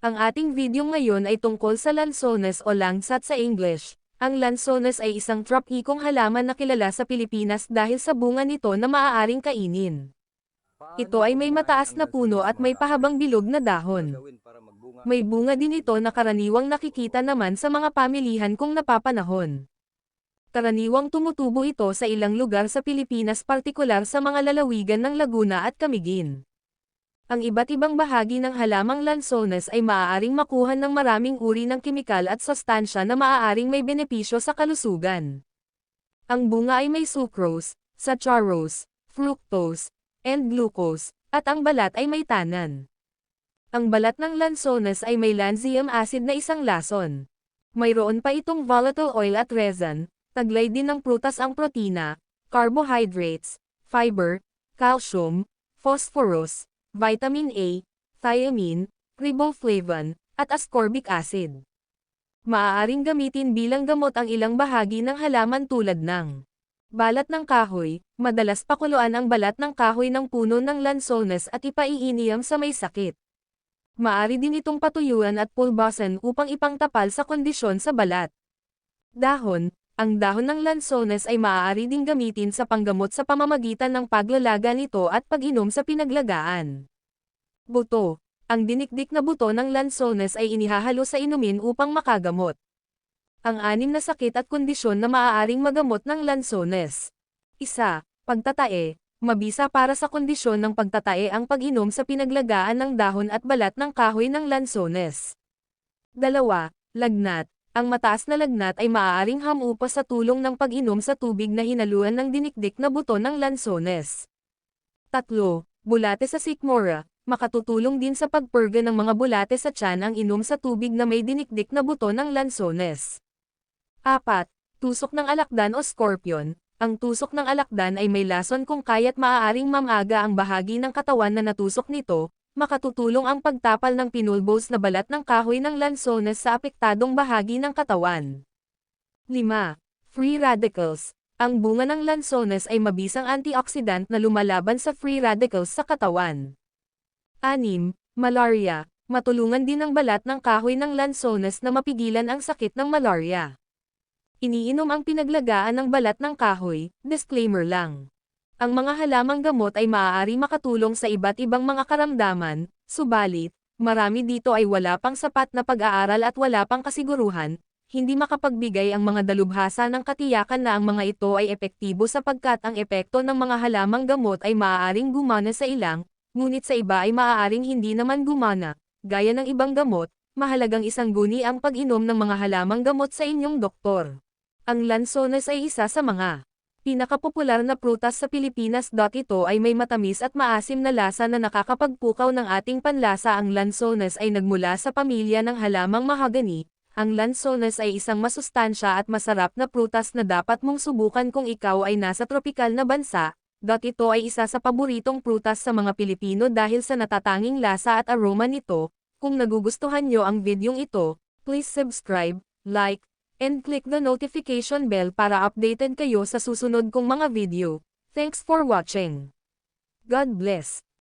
Ang ating video ngayon ay tungkol sa lansones o langsat sa English. Ang lansones ay isang tropikong halaman na kilala sa Pilipinas dahil sa bunga nito na maaaring kainin. Ito ay may mataas na puno at may pahabang bilog na dahon. May bunga din ito na karaniwang nakikita naman sa mga pamilihan kung napapanahon. Karaniwang tumutubo ito sa ilang lugar sa Pilipinas partikular sa mga lalawigan ng Laguna at Camiguin. Ang iba't ibang bahagi ng halamang lansones ay maaaring makuha ng maraming uri ng kimikal at sustansya na maaaring may benepisyo sa kalusugan. Ang bunga ay may sucrose, saccharose, fructose, and glucose, at ang balat ay may tanan. Ang balat ng lansones ay may lanzium acid na isang lason. Mayroon pa itong volatile oil at resin, taglay din ng prutas ang protina, carbohydrates, fiber, calcium, phosphorus, vitamin A, thiamine, riboflavin, at ascorbic acid. Maaaring gamitin bilang gamot ang ilang bahagi ng halaman tulad ng balat ng kahoy, madalas pakuluan ang balat ng kahoy ng puno ng lansones at ipaiiniyam sa may sakit. Maari din itong patuyuan at pulbasan upang ipangtapal sa kondisyon sa balat. Dahon, ang dahon ng lansones ay maaari ding gamitin sa panggamot sa pamamagitan ng paglalaga nito at pag-inom sa pinaglagaan. Buto. Ang dinikdik na buto ng lansones ay inihahalo sa inumin upang makagamot. Ang anim na sakit at kondisyon na maaaring magamot ng lansones. Isa, Pagtatae. Mabisa para sa kondisyon ng pagtatae ang pag-inom sa pinaglagaan ng dahon at balat ng kahoy ng lansones. Dalawa, Lagnat. Ang mataas na lagnat ay maaaring hamupa sa tulong ng pag-inom sa tubig na hinaluan ng dinikdik na buto ng lansones. Tatlo, bulate sa sikmora. Makatutulong din sa pagpurga ng mga bulate sa tiyan ang inom sa tubig na may dinikdik na buto ng lansones. Apat, tusok ng alakdan o scorpion. Ang tusok ng alakdan ay may lason kung kaya't maaaring mamaga ang bahagi ng katawan na natusok nito, makatutulong ang pagtapal ng pinulbos na balat ng kahoy ng lansones sa apektadong bahagi ng katawan. 5. Free radicals. Ang bunga ng lansones ay mabisang antioxidant na lumalaban sa free radicals sa katawan. 6. Malaria. Matulungan din ang balat ng kahoy ng lansones na mapigilan ang sakit ng malaria. Iniinom ang pinaglagaan ng balat ng kahoy, disclaimer lang. Ang mga halamang gamot ay maaari makatulong sa iba't ibang mga karamdaman, subalit, marami dito ay wala pang sapat na pag-aaral at wala pang kasiguruhan, hindi makapagbigay ang mga dalubhasa ng katiyakan na ang mga ito ay epektibo sapagkat ang epekto ng mga halamang gamot ay maaaring gumana sa ilang, ngunit sa iba ay maaaring hindi naman gumana, gaya ng ibang gamot, mahalagang isang guni ang pag-inom ng mga halamang gamot sa inyong doktor. Ang lansones ay isa sa mga pinakapopular na prutas sa Pilipinas. Ito ay may matamis at maasim na lasa na nakakapagpukaw ng ating panlasa. Ang lansones ay nagmula sa pamilya ng halamang mahagani. Ang lansones ay isang masustansya at masarap na prutas na dapat mong subukan kung ikaw ay nasa tropikal na bansa. Ito ay isa sa paboritong prutas sa mga Pilipino dahil sa natatanging lasa at aroma nito. Kung nagugustuhan nyo ang videong ito, please subscribe, like, and click the notification bell para updated kayo sa susunod kong mga video. Thanks for watching. God bless.